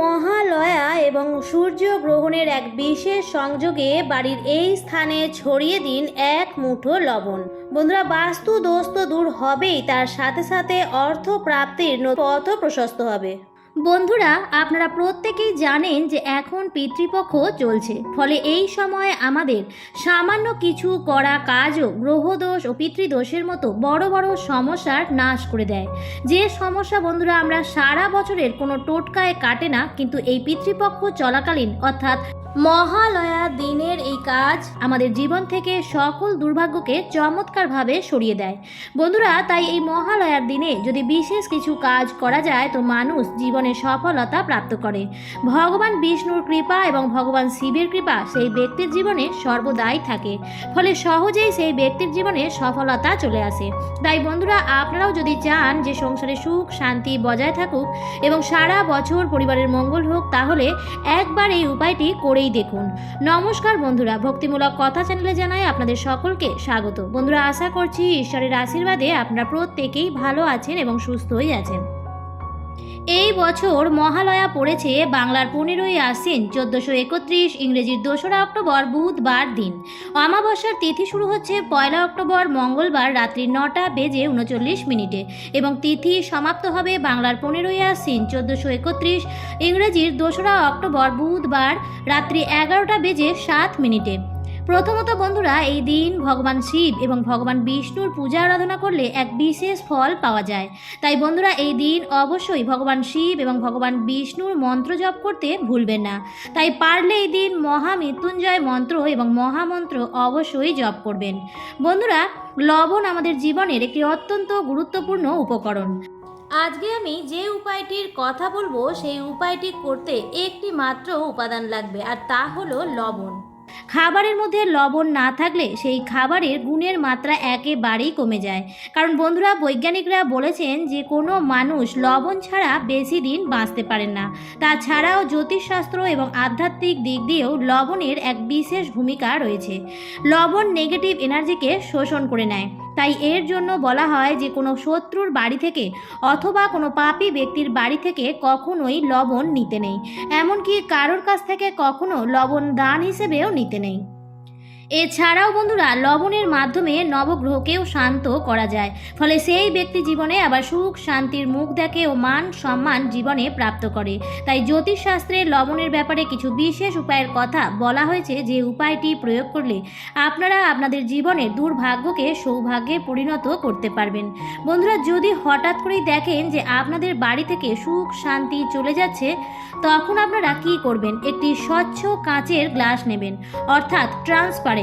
মহালয়া এবং সূর্যগ্রহণের এক বিশেষ সংযোগে বাড়ির এই স্থানে ছড়িয়ে দিন এক মুঠো লবণ। বন্ধুরা বাস্তু দোষ তো দূর হবেই, তার সাথে সাথে অর্থ প্রাপ্তির পথ প্রশস্ত হবে। বন্ধুরা, আপনারা প্রত্যেকেই জানেন যে এখন পিতৃপক্ষ চলছে। ফলে এই সময়ে আমাদের সামান্য কিছু করা কাজও গ্রহদোষ ও পিতৃদোষের মতো বড় বড় সমস্যার নাশ করে দেয়। যে সমস্যা বন্ধুরা, আমরা সারা বছরের কোনো টোটকায় কাটে না, কিন্তু এই পিতৃপক্ষ চলাকালীন অর্থাৎ মহালয়া দিনের এই কাজ আমাদের জীবন থেকে সকল দুর্ভাগ্যকে চমৎকারভাবে সরিয়ে দেয়। বন্ধুরা, তাই এই মহালয়ার দিনে যদি বিশেষ কিছু কাজ করা যায়, তো মানুষ জীবনে সফলতা প্রাপ্ত করে। ভগবান বিষ্ণুর কৃপা এবং ভগবান শিবের কৃপা সেই ব্যক্তির জীবনে সর্বদাই থাকে। ফলে সহজেই সেই ব্যক্তির জীবনে সফলতা চলে আসে। তাই বন্ধুরা, আপনারাও যদি চান যে সংসারে সুখ শান্তি বজায় থাকুক এবং সারা বছর পরিবারের মঙ্গল হোক, তাহলে একবার এই উপায়টি করেই দেখুন। নমস্কার বন্ধুরা, ভক্তিমূলক কথা চ্যানেলে জানাই আপনাদের সকলকে স্বাগত। বন্ধুরা, আশা করছি ঈশ্বরের আশীর্বাদে আপনারা প্রত্যেকেই ভালো আছেন এবং সুস্থই আছেন। এই বছর মহালয়া পড়েছে বাংলার পনেরোই আশ্বিন, চোদ্দোশো একত্রিশ ইংরেজির দোসরা অক্টোবর বুধবার দিন। অমাবস্যার তিথি শুরু হচ্ছে পয়লা অক্টোবর মঙ্গলবার রাত্রি নটা বেজে উনচল্লিশ মিনিটে এবং তিথি সমাপ্ত হবে বাংলার পনেরোই আশ্বিন, চোদ্দোশো একত্রিশ ইংরেজির দোসরা অক্টোবর বুধবার রাত্রি এগারোটা বেজে সাত মিনিটে। প্রথমত বন্ধুরা, এই দিন ভগবান শিব এবং ভগবান বিষ্ণুর পূজা আরাধনা করলে এক বিশেষ ফল পাওয়া যায়। তাই বন্ধুরা, এই দিন অবশ্যই ভগবান শিব এবং ভগবান বিষ্ণুর মন্ত্র জপ করতে ভুলবেন না। তাই পারলে এই দিন মহামৃত্যুঞ্জয় মন্ত্র এবং মহামন্ত্র অবশ্যই জপ করবেন। বন্ধুরা, লবণ আমাদের জীবনের একটি অত্যন্ত গুরুত্বপূর্ণ উপকরণ। আজকে আমি যে উপায়টির কথা বলব, সেই উপায়টি করতে একটি মাত্র উপাদান লাগবে, আর তা হলো লবণ। খাবারের মধ্যে লবণ না থাকলে সেই খাবারের গুণের মাত্রা একেবারেই কমে যায়। কারণ বন্ধুরা, বৈজ্ঞানিকরা বলেছেন যে কোনো মানুষ লবণ ছাড়া বেশি দিন বাঁচতে পারেন না। তাছাড়াও জ্যোতিষশাস্ত্র এবং আধ্যাত্মিক দিক দিয়েও লবণের এক বিশেষ ভূমিকা রয়েছে। লবণ নেগেটিভ এনার্জিকে শোষণ করে নেয়। তাই এর জন্য বলা হয় যে কোনো শত্রুর বাড়ি থেকে অথবা কোনো পাপি ব্যক্তির বাড়ি থেকে কখনোই লবণ নিতে নেই। এমনকি কারোর কাছ থেকে কখনো লবণ দান হিসেবেও নিতে নেই। এছাড়াও বন্ধুরা, লবণের মাধ্যমে নবগ্রহকেও শান্ত করা যায়। ফলে সেই ব্যক্তি জীবনে আবার সুখ, শান্তির মুখ দেখে ও মান সম্মান জীবনে প্রাপ্ত করে। তাই জ্যোতিষশাস্ত্রে লবণের ব্যাপারে কিছু বিশেষ উপায়ের কথা বলা হয়েছে যে উপায়টি প্রয়োগ করলে আপনারা আপনাদের জীবনের দুর্ভাগ্যকে সৌভাগ্যে পরিণত করতে পারবেন। বন্ধুরা, যদি হঠাৎ করেই দেখেন যে আপনাদের বাড়ি থেকে সুখ, শান্তি চলে যাচ্ছে, তখন আপনারা কি করবেন? একটি স্বচ্ছ কাঁচের গ্লাস নেবেন, অর্থাৎ ট্রান্সপারেন্ট।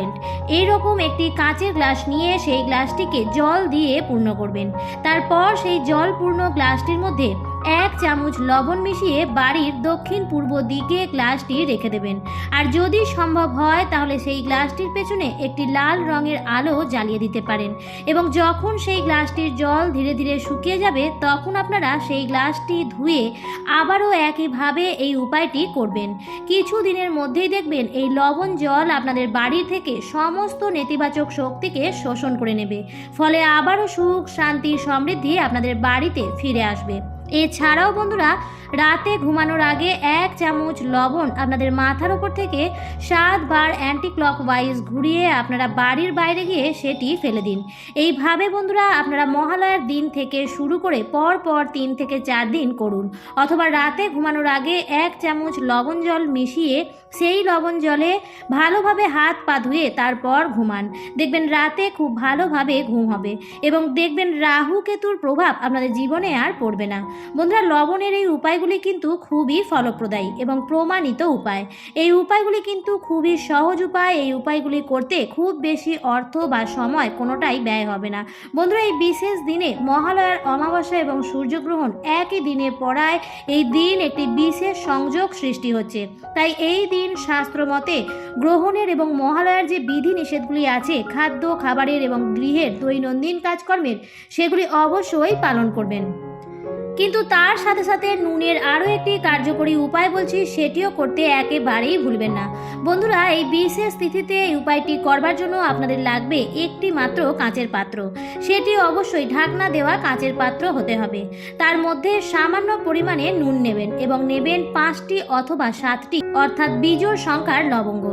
এইরকম একটি কাঁচের গ্লাস নিয়ে সেই গ্লাসটিকে জল দিয়ে পূর্ণ করবেন। তারপর সেই জল পূর্ণ গ্লাসটির মধ্যে এক চামচ লবণ মিশিয়ে বাড়ির দক্ষিণ পূর্ব দিকে গ্লাসটি রেখে দেবেন। আর যদি সম্ভব হয়, তাহলে সেই গ্লাসটির পেছনে একটি লাল রঙের আলো জ্বালিয়ে দিতে পারেন। এবং যখন সেই গ্লাসটির জল ধীরে ধীরে শুকিয়ে যাবে, তখন আপনারা সেই গ্লাসটি ধুয়ে আবারও একইভাবে এই উপায়টি করবেন। কিছু দিনের মধ্যেই দেখবেন এই লবণ জল আপনাদের বাড়ি থেকে সমস্ত নেতিবাচক শক্তিকে শোষণ করে নেবে। ফলে আবারও সুখ, শান্তি, সমৃদ্ধি আপনাদের বাড়িতে ফিরে আসবে। এছাড়াও বন্ধুরা, রাতে ঘুমানোর আগে এক চামচ লবণ আপনাদের মাথার উপর থেকে সাতবার অ্যান্টি ক্লক ওয়াইজ ঘুরিয়ে আপনারা বাড়ির বাইরে গিয়ে সেটি ফেলে দিন। এইভাবে বন্ধুরা, আপনারা মহালয়ার দিন থেকে শুরু করে পর পর তিন থেকে চার দিন করুন। অথবা রাতে ঘুমানোর আগে এক চামচ লবণ জল মিশিয়ে সেই লবণ জলে ভালোভাবে হাত পা ধুয়ে তারপর ঘুমান। দেখবেন রাতে খুব ভালোভাবে ঘুম হবে এবং দেখবেন রাহু কেতুর প্রভাব আপনাদের জীবনে আর পড়বে না। বন্ধুরা, লবণের এই উপায়গুলি কিন্তু খুবই ফলপ্রদায়ী এবং প্রমাণিত উপায়। এই উপায়গুলি কিন্তু খুবই সহজ উপায়। এই উপায়গুলি করতে খুব বেশি অর্থ বা সময় কোনোটাই ব্যয় হবে না। বন্ধুরা, এই বিশেষ দিনে মহালয়ার অমাবস্যা এবং সূর্যগ্রহণ একই দিনে পড়ায় এই দিন একটি বিশেষ সংযোগ সৃষ্টি হচ্ছে। তাই এই দিন শাস্ত্র মতে গ্রহণের এবং মহালয়ার যে বিধি নিষেধগুলি আছে, খাদ্য, খাবারের এবং গৃহের দৈনন্দিন কাজকর্মের, সেগুলি অবশ্যই পালন করবেন। কিন্তু তার সাথে সাথে নুনের আরও একটি কার্যকরী উপায় বলছি, সেটিও করতে একেবারেই ভুলবেন না। বন্ধুরা, এই বিশেষ তিথিতে এই উপায়টি করবার জন্য আপনাদের লাগবে একটি মাত্র কাঁচের পাত্র। সেটি অবশ্যই ঢাকনা দেওয়া কাঁচের পাত্র হতে হবে। তার মধ্যে সামান্য পরিমাণে নুন নেবেন এবং নেবেন পাঁচটি অথবা সাতটি, অর্থাৎ বীজোর সংখ্যার লবঙ্গ।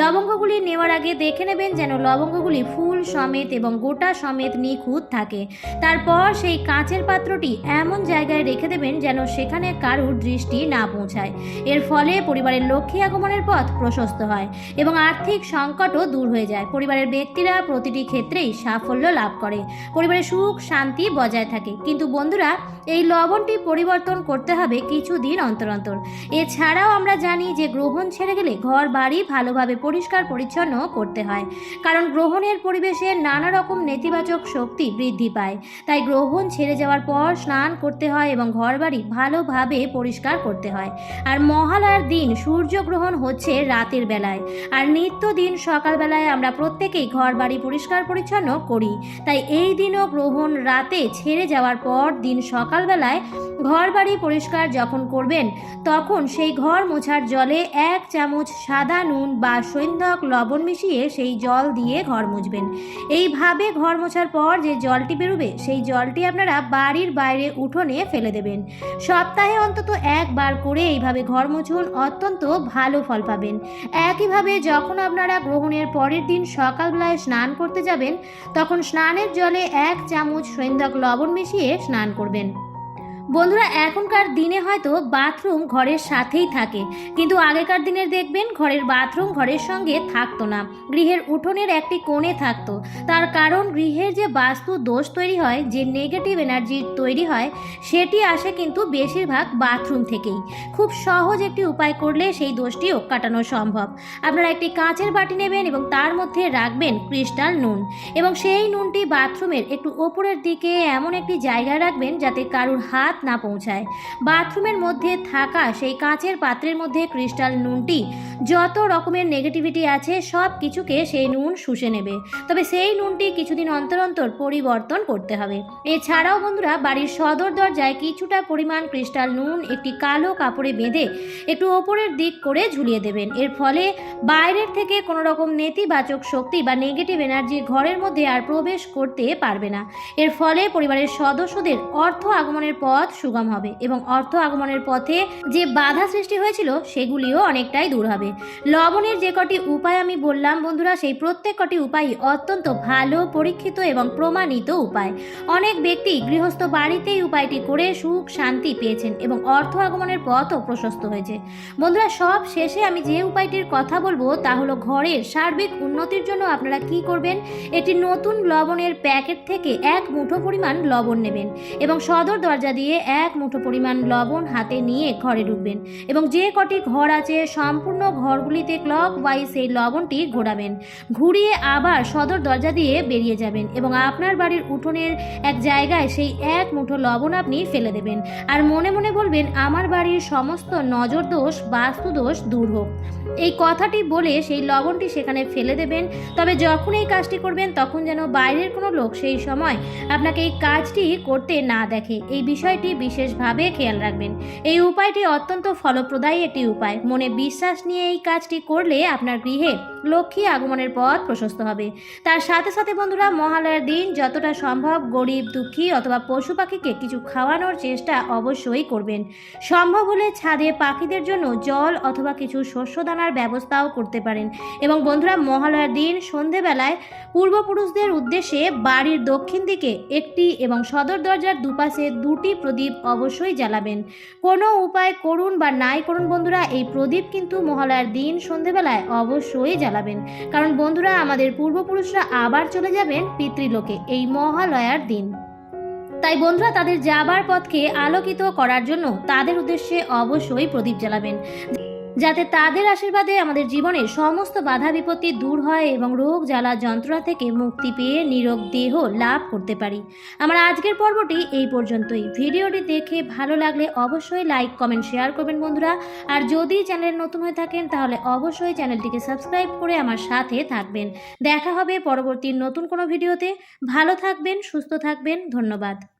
লবঙ্গগুলি নেওয়ার আগে দেখে নেবেন যেন লবঙ্গগুলি ফুল সমেত এবং গোটা সমেত নিখুঁত থাকে। তারপর সেই কাঁচের পাত্রটি এমন জায়গায় রেখে দেবেন যেন সেখানে কারুর দৃষ্টি না পৌঁছায়। এর ফলে পরিবারের লক্ষ্মী আগমনের পথ প্রশস্ত হয় এবং আর্থিক সংকটও দূর হয়ে যায়। পরিবারের ব্যক্তিরা প্রতিটি ক্ষেত্রেই সাফল্য লাভ করে। পরিবারের সুখ শান্তি বজায় থাকে। কিন্তু বন্ধুরা, এই লবণটি পরিবর্তন করতে হবে কিছুদিন অন্তর অন্তর। এছাড়াও আমরা জানি যে গ্রহণ ছেড়ে গেলে ঘর বাড়ি ভালোভাবে পরিষ্কার পরিচ্ছন্ন করতে হয়। কারণ গ্রহণের পরিবেশে নানা রকম নেতিবাচক শক্তি বৃদ্ধি পায়। তাই গ্রহণ ছেড়ে যাওয়ার পর স্নান করতে হয় এবং ঘরবাড়ি ভালোভাবে পরিষ্কার করতে হয়। আর মহালয়ার দিন সূর্যগ্রহণ হচ্ছে রাতের বেলায়। আর নিত্য দিন সকালবেলায় আমরা প্রত্যেকেই ঘর বাড়ি পরিষ্কার পরিচ্ছন্ন করি। তাই এই দিনও গ্রহণ রাতে ছেড়ে যাওয়ার পর দিন সকালবেলায় ঘর বাড়ি পরিষ্কার যখন করবেন, তখন সেই ঘর মোছার জলে এক চামচ সাদা নুন বা সৈন্ধক লবণ মিশিয়ে সেই জল দিয়ে ঘর মুছবেন। এইভাবে ঘর মোছার পর যে জলটি বেরোবে, সেই জলটি আপনারা বাড়ির বাইরে উঠোনে ফেলে দেবেন। সপ্তাহে অন্তত একবার করে এইভাবে ঘর মুছুন অত্যন্ত ভালো ফল পাবেন। একইভাবে যখন আপনারা গ্রহণের পরের দিন সকালবেলায় স্নান করতে যাবেন, তখন স্নানের জলে এক চামচ সৈন্দক লবণ মিশিয়ে স্নান করবেন। বন্ধুরা, এখনকার দিনে হয়তো বাথরুম ঘরের সাথেই থাকে। কিন্তু আগেকার দিনের দেখবেন, ঘরের বাথরুম ঘরের সঙ্গে থাকতো না। গৃহের উঠোনের একটি কোণে থাকতো। তার কারণ গৃহের যে বাস্তু দোষ তৈরি হয়, যে নেগেটিভ এনার্জি তৈরি হয়, সেটি আসে কিন্তু বেশিরভাগ বাথরুম থেকেই। খুব সহজ একটি উপায় করলে সেই দোষটিও কাটানো সম্ভব। আপনারা একটি কাঁচের বাটি নেবেন এবং তার মধ্যে রাখবেন ক্রিস্টাল নুন। এবং সেই নুনটি বাথরুমের একটু ওপরের দিকে এমন একটি জায়গায় রাখবেন যাতে কারুর হাত না পৌঁছায়। বাথরুমের মধ্যে থাকা সেই কাঁচের পাত্রের মধ্যে ক্রিস্টাল নুনটি, যত রকমের নেগেটিভিটি আছে সব কিছুকে সেই নুন শুষে নেবে। তবে সেই নুনটি কিছুদিন অন্তর অন্তর পরিবর্তন করতে হবে। এছাড়াও বন্ধুরা, বাড়ির সদর দরজায় কিছুটা পরিমাণ ক্রিস্টাল নুন একটি কালো কাপড়ে বেঁধে একটু ওপরের দিক করে ঝুলিয়ে দেবেন। এর ফলে বাইরের থেকে কোনো রকম নেতিবাচক শক্তি বা নেগেটিভ এনার্জি ঘরের মধ্যে আর প্রবেশ করতে পারবে না। এর ফলে পরিবারের সদস্যদের অর্থ আগমনের পথ সুগম হবে এবং অর্থ আগমনের পথে যে বাধা সৃষ্টি হয়েছিল সেগুলিও অনেকটাই দূর হবে। লবণের যে কটি উপায় আমি বললাম বন্ধুরা, সেই প্রত্যেক কটি উপায় অত্যন্ত ভালো, পরীক্ষিত এবং প্রমাণিত উপায়। অনেক ব্যক্তি গৃহস্থ বাড়িতেই উপায়টি করে সুখ, শান্তি পেয়েছেন এবং অর্থ আগমনের পথও প্রশস্ত হয়েছে। বন্ধুরা, সব শেষে আমি যে উপায়টির কথা বলব তা হলো ঘরের সার্বিক উন্নতির জন্য আপনারা কি করবেন? একটি নতুন লবণের প্যাকেট থেকে এক মুঠো পরিমাণ লবণ নেবেন এবং সদর দরজা দিয়ে এক মুঠো পরিমাণ লবণ হাতে নিয়ে ঘরে ঢুকবেন এবং যে কটি ঘর আছে সম্পূর্ণ ঘরগুলিতে ক্লক ওয়াইজ সেই লবণটি ঘোরাবেন। ঘুরিয়ে আবার সদর দরজা দিয়ে বেরিয়ে যাবেন এবং আপনার বাড়ির উঠোনের এক জায়গায় সেই এক মুঠো লবণ আপনি ফেলে দেবেন। আর মনে মনে বলবেন, আমার বাড়ির সমস্ত নজর দোষ বাস্তু দোষ দূর হোক। এই কথাটি বলে সেই লবণটি সেখানে ফেলে দেবেন। তবে যখন এই কাজটি করবেন, তখন যেন বাইরের কোনো লোক সেই সময় আপনাকে এই কাজটি করতে না দেখে। এই বিষয়টি বিশেষভাবে খেয়াল রাখবেন। এই উপায়টি অত্যন্ত ফলপ্রদায়ী একটি উপায়। মনে বিশ্বাস নিয়ে এই কাজটি করলে আপনার গৃহে লক্ষ্মী আগমনের পথ প্রশস্ত হবে। তার সাথে সাথে বন্ধুরা, মহালয়ার দিন যতটা সম্ভব গরিব, দুঃখী অথবা পশু পাখিকে কিছু খাওয়ানোর চেষ্টা অবশ্যই করবেন। সম্ভব হলে ছাদে পাখিদের জন্য জল অথবা কিছু শস্যদানার ব্যবস্থাও করতে পারেন। এবং বন্ধুরা, মহালয়ার দিন সন্ধেবেলায় পূর্বপুরুষদের উদ্দেশ্যে বাড়ির দক্ষিণ দিকে একটি এবং সদর দরজার দুপাশে দুটি প্রদীপ অবশ্যই জ্বালাবেন। কোনো উপায় করুন বা নাই করুন বন্ধুরা, এই প্রদীপ কিন্তু মহালয়ার দিন সন্ধেবেলায় অবশ্যই জ্বালাবেন। কারণ বন্ধুরা, আমাদের পূর্বপুরুষরা আবার চলে যাবেন পিতৃলোকে, এই মহালয়ার দিন। তাই বন্ধুরা, তাদের যাবার পথকে আলোকিত করার জন্য তাদের উদ্দেশ্যে অবশ্যই প্রদীপ জ্বালাবেন। যাতে তাদের আশীর্বাদে আমাদের জীবনের সমস্ত বাধা বিপত্তি দূর হয় এবং রোগ জ্বালা যন্ত্রণা থেকে মুক্তি পেয়ে নিরোগ দেহ লাভ করতে পারি। আমার আজকের পর্বটি এই পর্যন্তই। ভিডিওটি দেখে ভালো লাগলে অবশ্যই লাইক, কমেন্ট, শেয়ার করবেন বন্ধুরা। আর যদি চ্যানেল নতুন হয়ে থাকেন, তাহলে অবশ্যই চ্যানেলটিকে সাবস্ক্রাইব করে আমার সাথে থাকবেন। দেখা হবে পরবর্তী নতুন কোনো ভিডিওতে। ভালো থাকবেন, সুস্থ থাকবেন। ধন্যবাদ।